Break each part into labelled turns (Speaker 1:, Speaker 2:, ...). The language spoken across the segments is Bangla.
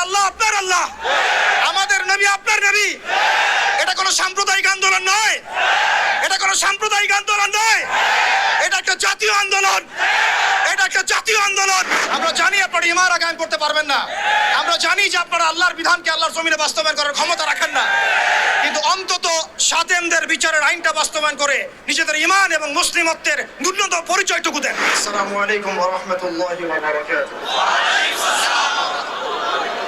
Speaker 1: আল্লাহ, আপনার আল্লাহ। আমাদের নবী, আপনার নবী। এটা কোনো সাম্প্রদায়িক আন্দোলন নয়। এটা কোনো সাম্প্রদায়িক আন্দোলন নয়। এটা একটা জাতীয় আন্দোলন। এটা একটা জাতীয় আন্দোলন। আমরা জানি আপনারা ইমারা কায়েম করতে পারবেন না। আমরা জানি যে আপনারা আল্লাহর বিধানকে আল্লাহর জমিনে বাস্তবায়ন করার ক্ষমতা রাখেন না। কিন্তু অন্তত সাতেমদের বিচারের আইনটা বাস্তবায়ন করে নিজেদের ইমান এবং মুসলিমত্বের ন্যূনতম পরিচয়টুকু দেন। আসসালামু আলাইকুম ওয়া রাহমাতুল্লাহি ওয়া বারাকাতুহু।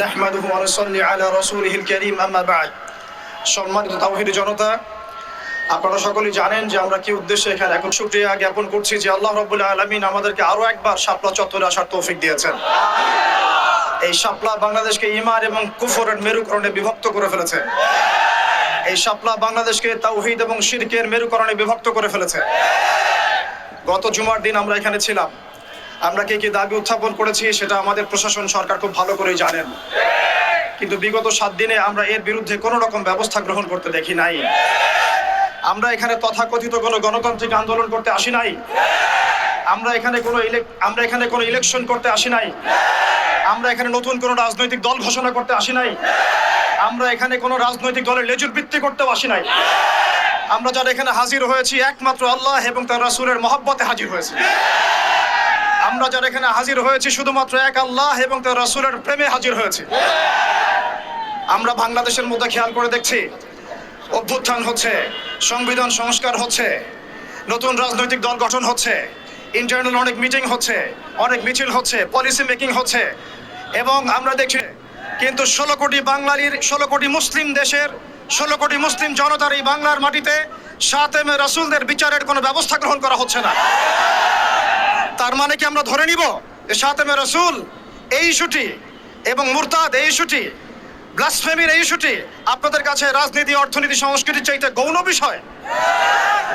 Speaker 1: নাহমাদুহু ওয়া নুসাল্লি আলা রাসূলিহিল কারীম, আম্মা সম্মানিত তাওহীদের জনতা, আপনারা সকলে জানেন যে আমরা কি উদ্দেশ্যে এখানে এখন শুক্রিয়া জ্ঞাপন করছি যে আল্লাহ রাব্বুল আলামিন আমাদেরকে আরও একবার শাপলা চত্বরে আসার তৌফিক দিয়েছেন। এই শাপলা বাংলাদেশকে ইমার এবং কুফরের মেরুকরণে বিভক্ত করে ফেলেছে। এই শাপলা বাংলাদেশকে তাওহীদ এবং শিরকের মেরুকরণে বিভক্ত করে ফেলেছে। গত জুমার দিন আমরা এখানে ছিলাম। আমরা কি কি দাবি উত্থাপন করেছি সেটা আমাদের প্রশাসন সরকার খুব ভালো করেই জানেন। কিন্তু বিগত সাত দিনে আমরা এর বিরুদ্ধে কোনো রকম ব্যবস্থা গ্রহণ করতে দেখি নাই। আমরা এখানে তথাকথিত কোনো গণতান্ত্রিক আন্দোলন করতে আসি নাই। আমরা এখানে কোনো আমরা এখানে কোনো ইলেকশন করতে আসি নাই। আমরা এখানে নতুন কোনো রাজনৈতিক দল ঘোষণা করতে আসি নাই। আমরা এখানে কোনো রাজনৈতিক দলের লেজুর বৃত্তি করতেও আসি নাই। আমরা যারা এখানে হাজির হয়েছি, একমাত্র আল্লাহ এবং তার রাসূলের মহব্বতে হাজির হয়েছি। আমরা যারা এখানে হাজির হয়েছি শুধুমাত্র এক আল্লাহ এবং তার রাসূলের প্রেমে হাজির হয়েছি। আমরা বাংলাদেশের মধ্যে খেয়াল করে দেখছি, অভ্যুত্থান হচ্ছে, সংবিধান সংস্কার হচ্ছে, নতুন রাজনৈতিক দল গঠন হচ্ছে ইন্টারনাল অনেক মিটিং হচ্ছে, অনেক মিছিল হচ্ছে পলিসি মেকিং হচ্ছে, এবং আমরা দেখছি কিন্তু ষোলো কোটি বাঙালির, ষোলো কোটি মুসলিম দেশের, ষোলো কোটি মুসলিম জনতার এই বাংলার মাটিতে সাতেমে রাসূলদের বিচারের কোনো ব্যবস্থা গ্রহণ করা হচ্ছে না। তার মানে কি আমরা ধরে নিব? যে সাতেমে রসুল, এই ইস্যুটি এবং মুরতাদ, এই ইস্যুটি ব্লাসফেমির এই ইস্যুটি আপনাদের কাছে রাজনীতি, অর্থনীতি, সংস্কৃতির চাইতে গৌণ বিষয়।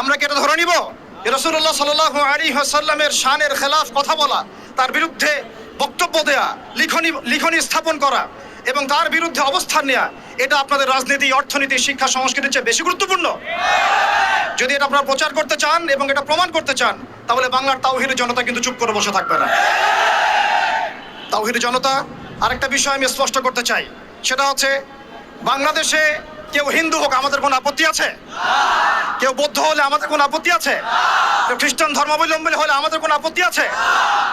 Speaker 1: আমরা কি এটা ধরে নিব? রসুল্লাহ সাল্লাহ আলী সাল্লামের শানের খেলাফ কথা বলা, তার বিরুদ্ধে বক্তব্য দেয়া, লিখনি লিখনি স্থাপন করা এবং তার বিরুদ্ধে অবস্থান নেওয়া এটা আপনাদের রাজনীতি, অর্থনীতি, শিক্ষা, সংস্কৃতির চেয়ে বেশি গুরুত্বপূর্ণ। যদি এটা আপনারা প্রচার করতে চান এবং এটা প্রমাণ করতে চান, তাহলে বাংলার তাওহির জনতা কিন্তু চুপ করে বসে থাকবে না। তাওহির জনতা, আরেকটা বিষয় আমি স্পষ্ট করতে চাই। সেটা হচ্ছে, বাংলাদেশে কেউ হিন্দু হোক, আমাদের কোনো আপত্তি আছে? কেউ বৌদ্ধ হলে আমাদের কোনো আপত্তি আছে? কেউ খ্রিস্টান ধর্মাবলম্বী হলে আমাদের কোনো আপত্তি আছে?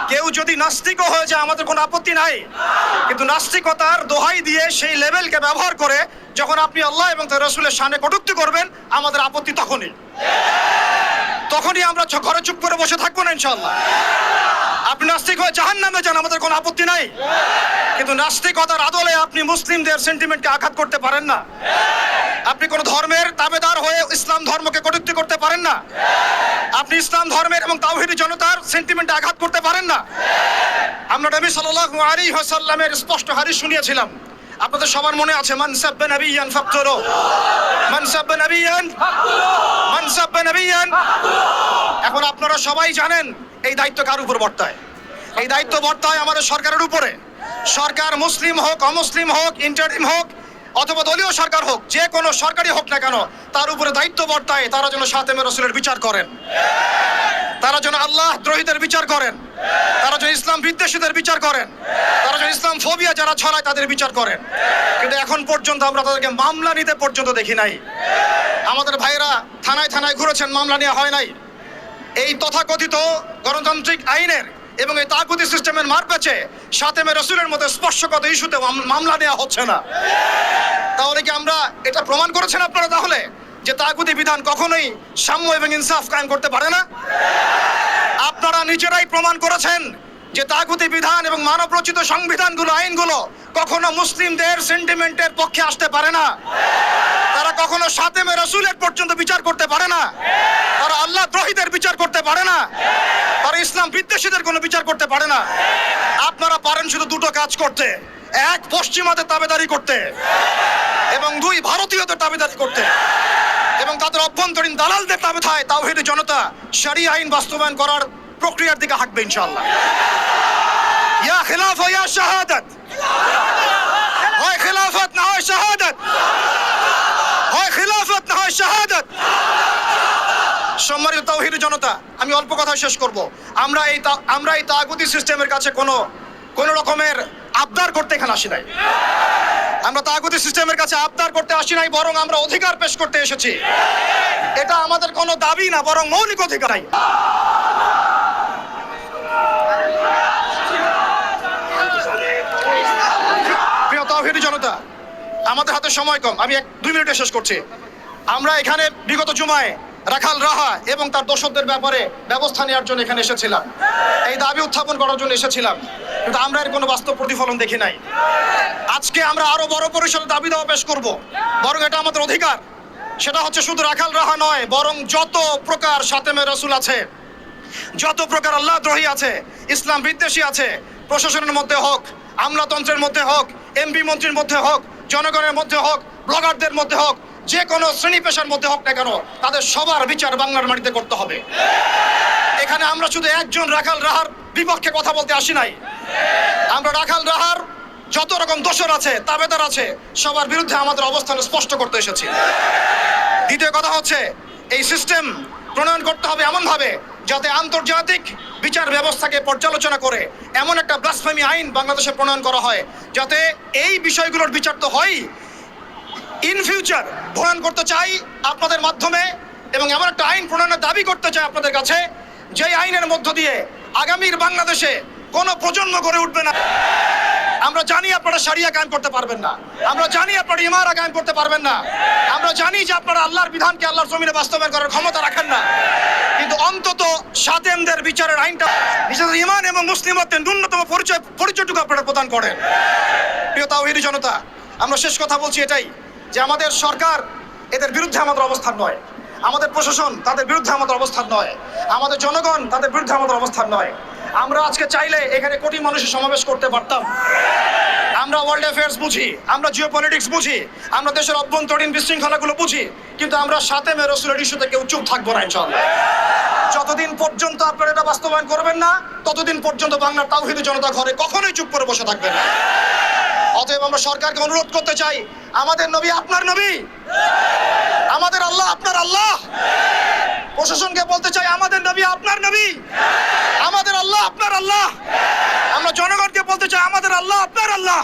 Speaker 1: কেউ যদি নাস্তিকও হয়ে যায়, আমাদের কোনো আপত্তি নাই। কিন্তু নাস্তিকতার দোহাই দিয়ে সেই লেভেলকে ব্যবহার করে যখন আপনি আল্লাহ এবং তার রসুলের সামনে কটুক্তি করবেন, আমাদের আপত্তি তখনই। তখনই আমরা ঘরে চুপ করে বসে থাকব না ইনশাল্লাহ আপনি নাস্তিক হয়ে জাহান নামে যান, আমাদের কোনো আপত্তি নাই। কিন্তু নাস্তিকতার আদলে আপনি মুসলিমদের সেন্টিমেন্টকে আঘাত করতে পারেন না। আপনি কোন ধর্মের তাবেদার হয়ে ইসলাম ধর্মকে কটূক্তি করতে পারেন না। আপনি ইসলাম ধর্মের এবং তাওহিদি জনতার সেন্টিমেন্টে আঘাত করতে পারেন না। আমরা নবী সাল্লাল্লাহু আলাইহি ওয়াসাল্লামের স্পষ্ট হারি শুনিয়েছিলাম। আপনাদের সবার মনে আছে, মান সাব্বা নাবিয়ান ফাকতুরু। মান সাব্বা নাবিয়ান মান সাব্বা নাবিয়ান এখন আপনারা সবাই জানেন, এই দায়িত্ব কার উপর বর্তায়? এই দায়িত্ব বর্তায় আমাদের সরকারের উপরে। সরকার মুসলিম হোক, অমুসলিম হোক, ইন্টারিম হোক অথবা দলীয় সরকার হোক, যে কোনো সরকারি হোক না কেন, তার উপরে দায়িত্ব বর্তায় তারা যেন সাতেমে রসুলের বিচার করেন। তারা যেন আল্লাহ দ্রোহীদের বিচার করেন। তারা যেন ইসলাম বিদ্বেষীদের বিচার করেন। তারা যেন ইসলাম ফোবিয়া যারা ছড়ায় তাদের বিচার করেন। কিন্তু এখন পর্যন্ত আমরা তাদেরকে মামলা নিতে পর্যন্ত দেখি নাই। আমাদের ভাইরা থানায় থানায় ঘুরেছেন, মামলা নেওয়া হয় নাই। এই তথাকথিত গণতান্ত্রিক আইনের এবং এই তাগুতি সিস্টেমের মার পেছে সাতেমে রসুলের মতো স্পর্শগত ইস্যুতে মামলা নেওয়া হচ্ছে না। তাহলে কি আমরা এটা প্রমাণ করেছেন আপনারা তাহলে? যে তাগুতি বিধান কখনোই সাম্য এবং ইনসাফ কায়েম করতে পারে না? আপনারা নিজেরাই প্রমাণ করেছেন যে তাগুতি বিধান এবং মানব রচিত সংবিধানগুলো, আইনগুলো কখনো মুসলিমদের সেন্টিমেন্টের পক্ষে আসতে পারে না। তারা কখনো সাতেমে রসুলের পর্যন্ত বিচার করতে পারে না। তারা আল্লাহ দ্রোহীদের বিচার করতে পারে না। তারা ইসলাম বিদ্বেষীদের কোনো বিচার করতে পারে না। আপনারা পারেন শুধু দুটো কাজ করতে। এক পশ্চিমাদের তাবেদারি করতে। এবং দুই ভারতীয়দের দাবিদারি করতে। এবং তাদের অভ্যন্তরীণ দালালদের দাবিধায় তাওহিদি জনতা সারি আইন বাস্তবায়ন করার প্রক্রিয়ার দিকে হাঁটবে ইনশাআল্লাহ। ইয়া খিলাফ, ইয়া শাহাদাত। হয় খিলাফত, না হয় শাহাদাত। হয় খিলাফত, না হয় শাহাদাত। সম্মানিত তাওহিদি জনতা, আমি অল্প কথা শেষ করব। আমরা এই আমরা এই তাগুতি সিস্টেমের কাছে কোনো কোনো রকমের আবদার করতে এখানে আসি নাই। আমরা তাগুতি সিস্টেমের কাছে আবদার করতে আসি নাই, বরং আমরা অধিকার পেশ করতে এসেছি। এটা আমাদের কোনো দাবি না, বরং মৌলিক অধিকার। প্রিয় তাওহিদি জনতা, আমাদের হাতে সময় কম, আমি এক দুই মিনিটে শেষ করছি। আমরা এখানে বিগত জুমায় রাখাল রাহা এবং তার দোষকদের ব্যাপারে ব্যবস্থা নেওয়ার জন্য এখানে এসেছিলাম। এই দাবি উত্থাপন করার জন্য এসেছিলাম। কিন্তু আমরা এর কোনো বাস্তব প্রতিফলন দেখি নাই। আজকে আমরা আরও বড় পরিসরে দাবি দেওয়া পেশ করব। বরং এটা আমাদের অধিকার। সেটা হচ্ছে শুধু রাখাল রাহা নয়, বরং যত প্রকার সাতেমে রসুল আছে, যত প্রকার আল্লাহ দ্রোহী আছে, ইসলাম বিদ্বেষী আছে, প্রশাসনের মধ্যে হোক, আমলাতন্ত্রের মধ্যে হোক, এমপি মন্ত্রীর মধ্যে হোক, জনগণের মধ্যে হোক, ব্লগারদের মধ্যে হোক, যে কোনো শ্রেণি পেশার মধ্যে হোক না কেন, তাদের সবার বিচার বাংলার মাটিতে করতে হবে। এখানে আমরা শুধু একজন রাখাল রাহার বিপক্ষে কথা বলতে আসি নাই। আমরা রাখাল রাহার, যত রকম দোষর আছে, তাবেদার আছে, সবার বিরুদ্ধে আমাদের অবস্থান স্পষ্ট করতে এসেছি। দ্বিতীয় কথা হচ্ছে, এই সিস্টেম প্রণয়ন করতে হবে এমনভাবে যাতে আন্তর্জাতিক বিচার ব্যবস্থাকে পর্যালোচনা করে এমন একটা ব্লাসফেমি আইন বাংলাদেশে প্রণয়ন করা হয়, যাতে এই বিষয়গুলোর বিচার তো হয়ই ইন ফিউচার প্রণয়ন করতে চাই আপনাদের মাধ্যমে এবং এমন একটা আইন প্রণয়নের দাবি করতে চাই আপনাদের কাছে, যেই আইনের মধ্য দিয়ে আগামীর বাংলাদেশে কোনো প্রজন্ম গড়ে উঠবে না। আমরা জানি আপনারা সারিয়া কায়েম করতে পারবেন না। আমরা জানি আপনারা ইমারা কায়েম করতে পারবেন না। আমরা জানি যে আপনারা আল্লাহর বিধানকে আল্লাহর জমিনে বাস্তবায়ন করার ক্ষমতা রাখেন না। কিন্তু অন্তত সাতেমদের বিচারের আইনটা নিজেদের ইমান এবং মুসলিমত্বের ন্যূনতম পরিচয় পরিচয়টুকু আপনারা প্রদান করেন। প্রিয় তাওহিদি জনতা, আমরা শেষ কথা বলছি এটাই যে আমাদের সরকার এদের বিরুদ্ধে আমাদের অবস্থান নয়। আমাদের প্রশাসন তাদের বিরুদ্ধে আমাদের অবস্থান নয়। আমাদের জনগণ তাদের বিরুদ্ধে আমাদের অবস্থান নয়। আমরা আজকে চাইলে এখানে কোটি মানুষের সমাবেশ করতে পারতাম। আমরা ওয়ার্ল্ড অ্যাফেয়ার্স বুঝি, আমরা জিও পলিটিক্স বুঝি, আমরা দেশের অভ্যন্তরীণ বিশৃঙ্খলাগুলো বুঝি, কিন্তু আমরা সাথে মে রসুলের ইস্যুতে কেউ চুপ থাকব না ইনশাল্লাহ যতদিন পর্যন্ত আপনারা এটা বাস্তবায়ন করবেন না, ততদিন পর্যন্ত বাংলার তাওহিদি জনতা ঘরে কখনোই চুপ করে বসে থাকবে না। অতএব আমরা সরকারকে অনুরোধ করতে চাই, আমাদের নবী আপনার নবী। আমাদের আল্লাহ আপনার আল্লাহ। প্রশাসনকে বলতে চাই, আমাদের নবী আপনার নবী। আমাদের আল্লাহ আপনার আল্লাহ। আমরা জনগণকে বলতে চাই, আমাদের আল্লাহ আপনার আল্লাহ।